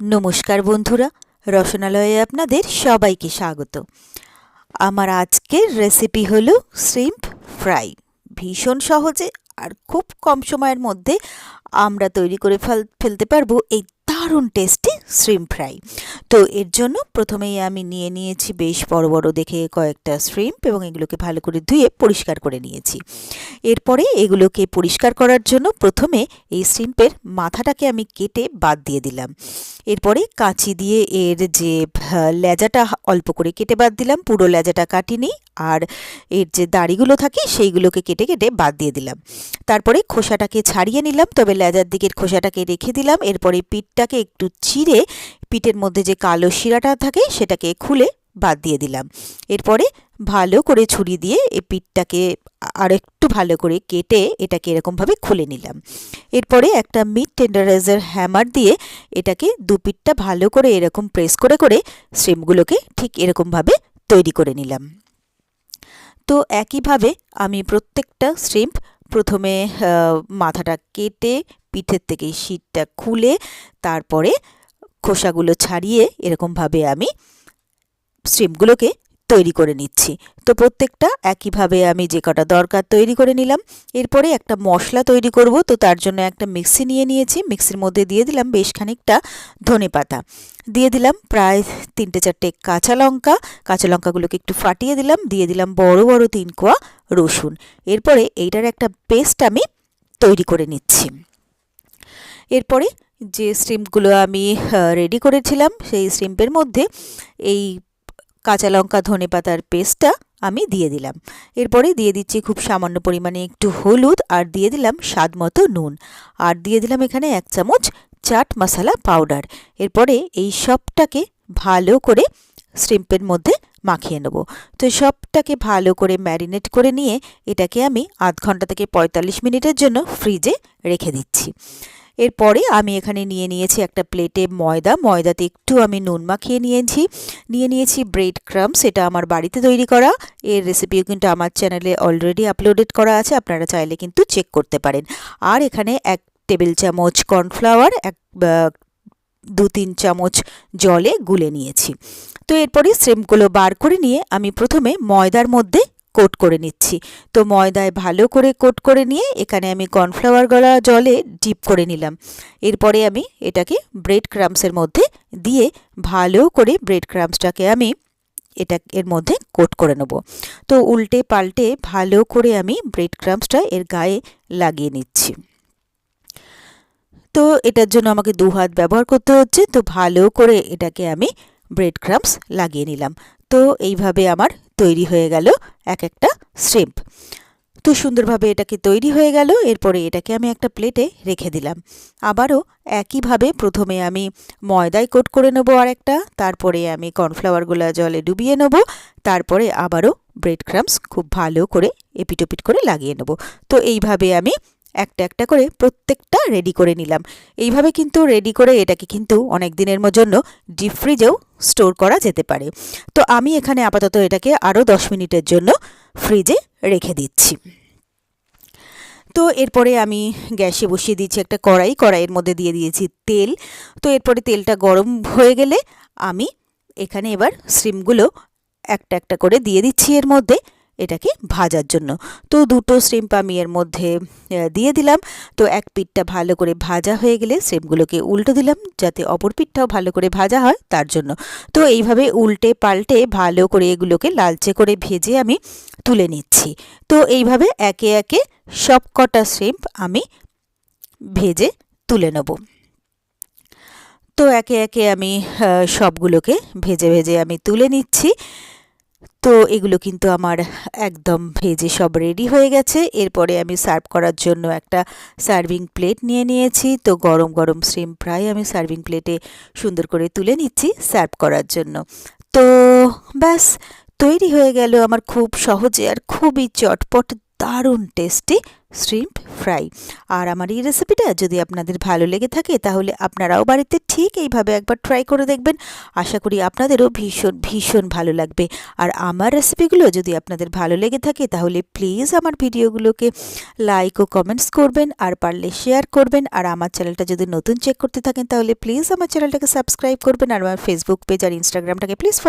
নমস্কার বন্ধুরা, রসনালয়ে আপনাদের সবাইকে স্বাগত। আমার আজকের রেসিপি হলো শ্রিম্প ফ্রাই ভীষণ সহজে আর খুব কম সময়ের মধ্যে আমরা তৈরি করে ফেল, ফেলতে পারব এই দারুণ টেস্টি শ্রিম্প ফ্রাই তো এর জন্য প্রথমেই আমি নিয়ে নিয়েছি বেশ বড় বড় দেখে কয়েকটা শ্রিম্প এবং এগুলোকে ভালো করে ধুয়ে পরিষ্কার করে নিয়েছি। এরপরে এগুলোকে পরিষ্কার করার জন্য প্রথমে এই শ্রিম্পের মাথাটাকে আমি কেটে বাদ দিয়ে দিলাম। এরপরে কাঁচি দিয়ে এর যে লেজাটা অল্প করে কেটে বাদ দিলাম, পুরো লেজাটা কাটিনি আর এর যে দাড়িগুলো থাকে সেইগুলোকে কেটে কেটে বাদ দিয়ে দিলাম। তারপরে খোসাটাকে ছাড়িয়ে নিলাম, তবে লেজার দিকের খোসাটাকে রেখে দিলাম, এরপরে পিঠটাকে একটু চিড়ে পিঠের মধ্যে যে কালো শিরাটা থাকে সেটাকে খুলে বাদ দিয়ে দিলাম। এরপরে ভালো করে ছুরি দিয়ে এই পিঠটাকে আর একটু ভালো করে কেটে এটাকে এরকমভাবে খুলে নিলাম। এরপরে একটা মিড টেন্ডারাইজার হ্যামার দিয়ে এটাকে দু পিঠটা ভালো করে এরকম প্রেস করে করে স্ট্রিমগুলোকে ঠিক এরকমভাবে তৈরি করে নিলাম। তো একইভাবে আমি প্রত্যেকটা শ্রিম্প প্রথমে মাথাটা কেটে পিঠের থেকে শীতটা খুলে তারপরে খোসাগুলো ছাড়িয়ে এরকমভাবে আমি স্ট্রিমগুলোকে তৈরি করে নিচ্ছি। তো প্রত্যেকটা একইভাবে আমি যে কটা দরকার তৈরি করে নিলাম। এরপরে একটা মশলা তৈরি করব। তো তার জন্য একটা মিক্সি নিয়ে নিয়েছি। মিক্সির মধ্যে দিয়ে দিলাম বেশ খানিকটা ধনে পাতা। দিয়ে দিলাম প্রায় তিনটে চারটে কাঁচা লঙ্কা। কাঁচা লঙ্কাগুলোকে একটু ফাটিয়ে দিলাম। দিয়ে দিলাম বড় বড় তিন কোয়া রসুন। এরপরে এইটার একটা পেস্ট আমি তৈরি করে নিচ্ছি। এরপরে যে স্ট্রিমগুলো আমি রেডি করেছিলাম, সেই স্ট্রিম্পের মধ্যে এই কাঁচা লঙ্কা, ধনে পাতার পেস্টটা আমি দিয়ে দিলাম। এরপরে দিয়ে দিচ্ছি খুব সামান্য পরিমাণে একটু হলুদ আর দিয়ে দিলাম স্বাদ মতো নুন। আর দিয়ে দিলাম এখানে এক চামচ চাট মশলা পাউডার। এরপরে এই সবটাকে ভালো করে শ্রিম্পের মধ্যে মাখিয়ে নেব। তো সবটাকে ভালো করে ম্যারিনেট করে নিয়ে এটাকে আমি আধ ঘণ্টা থেকে পঁয়তাল্লিশ মিনিটের জন্য ফ্রিজে রেখে দিচ্ছি। এরপরে আমি এখানে নিয়ে নিয়েছি একটা প্লেটে ময়দা। ময়দাতে একটু আমি নুন মাখিয়ে নিয়েছি। নিয়ে নিয়েছি ব্রেড ক্রামস, এটা আমার বাড়িতে তৈরি করা। এর রেসিপিও কিন্তু আমার চ্যানেলে অলরেডি আপলোডেড করা আছে, আপনারা চাইলে কিন্তু চেক করতে পারেন। আর এখানে এক টেবিল চামচ কর্নফ্লাওয়ার এক দু তিন চামচ জলে গুলে নিয়েছি। তো এরপরে শ্রেমগুলো বার করে নিয়ে আমি প্রথমে ময়দার মধ্যে কোট করে নিচ্ছি। তো ময়দায় ভালো করে কোট করে নিয়ে এখানে আমি কর্নফ্লাওয়ার গলা জলে ডিপ করে নিলাম। এরপরে আমি এটাকে ব্রেড ক্রামসের মধ্যে দিয়ে ভালো করে ব্রেড ক্রামসটাকে আমি এটা এর মধ্যে কোট করে নেব। তো উল্টে পাল্টে ভালো করে আমি ব্রেড ক্রামসটা এর গায়ে লাগিয়ে নিচ্ছি। তো এটার জন্য আমাকে দু হাত ব্যবহার করতে হচ্ছে। তো ভালো করে এটাকে আমি ব্রেড ক্রামস লাগিয়ে নিলাম। তো এইভাবে আমার তৈরি হয়ে গেল এক একটা শ্রিম্প তো সুন্দরভাবে এটাকে তৈরি হয়ে গেল। এরপরে এটাকে আমি একটা প্লেটে রেখে দিলাম। আবারও একইভাবে প্রথমে আমি ময়দায় কোট করে নেব আর একটা তারপরে আমি কর্নফ্লাওয়ারগুলো জলে ডুবিয়ে নেব। তারপরে আবারও ব্রেড ক্রামস খুব ভালো করে এপিটোপিট করে লাগিয়ে নেব। তো এইভাবে আমি একটা একটা করে প্রত্যেকটা রেডি করে নিলাম। এইভাবে কিন্তু রেডি করে এটাকে কিন্তু অনেক দিনের জন্য ডিপ ফ্রিজেও স্টোর করা যেতে পারে। তো আমি এখানে আপাতত এটাকে আরও দশ মিনিটের জন্য ফ্রিজে রেখে দিচ্ছি। তো এরপরে আমি গ্যাসে বসিয়ে দিয়েছি একটা কড়াই। কড়াইয়ের মধ্যে দিয়ে দিয়েছি তেল। তো এরপরে তেলটা গরম হয়ে গেলে আমি এখানে এবার স্ট্রিমগুলো একটা একটা করে দিয়ে দিচ্ছি এর মধ্যে। এটাকে ভাজার জন্য। তো দুটো স্ট্রিম্প আমি এর মধ্যে দিয়ে দিলাম। তো এক পিঠটা ভালো করে ভাজা হয়ে গেলে স্ট্রিমগুলোকে উল্টো দিলাম, যাতে অপর পিঠটাও ভালো করে ভাজা হয় তার জন্য। তো এইভাবে উল্টে পাল্টে ভালো করে এগুলোকে লালচে করে ভেজে আমি তুলে নিচ্ছি। তো এইভাবে একে একে সব কটা শ্রিম্প আমি ভেজে তুলে নেব। তো একে একে আমি সবগুলোকে ভেজে ভেজে আমি তুলে নিচ্ছি। তো এগুলো কিন্তু আমার একদম ভেজে সব রেডি হয়ে গেছে। এরপরে আমি সার্ভ করার জন্য একটা সার্ভিং প্লেট নিয়ে নিয়েছি। তো গরম গরম শ্রিম ফ্রাই আমি সার্ভিং প্লেটে সুন্দর করে তুলে নিচ্ছি সার্ভ করার জন্য। তো ব্যাস, তৈরি হয়ে গেল আমার খুব সহজে আর খুবই চটপট দারুণ টেস্টি শ্রিম্প ফ্রাই আর আমার এই রেসিপিটা যদি আপনাদের ভালো লেগে থাকে, তাহলে আপনারাও বাড়িতে ঠিক এইভাবে একবার ট্রাই করে দেখবেন। আশা করি আপনাদেরও ভীষণ ভীষণ ভালো লাগবে। আর আমার রেসিপিগুলো যদি আপনাদের ভালো লেগে থাকে, তাহলে প্লিজ আমার ভিডিওগুলোকে লাইক ও কমেন্টস করবেন, আর পারলে শেয়ার করবেন। আর আমার চ্যানেলটা যদি নতুন চেক করতে থাকেন, তাহলে প্লিজ আমার চ্যানেলটাকে সাবস্ক্রাইব করবেন। আর আমার ফেসবুক পেজ আর ইনস্টাগ্রামটাকে প্লিজ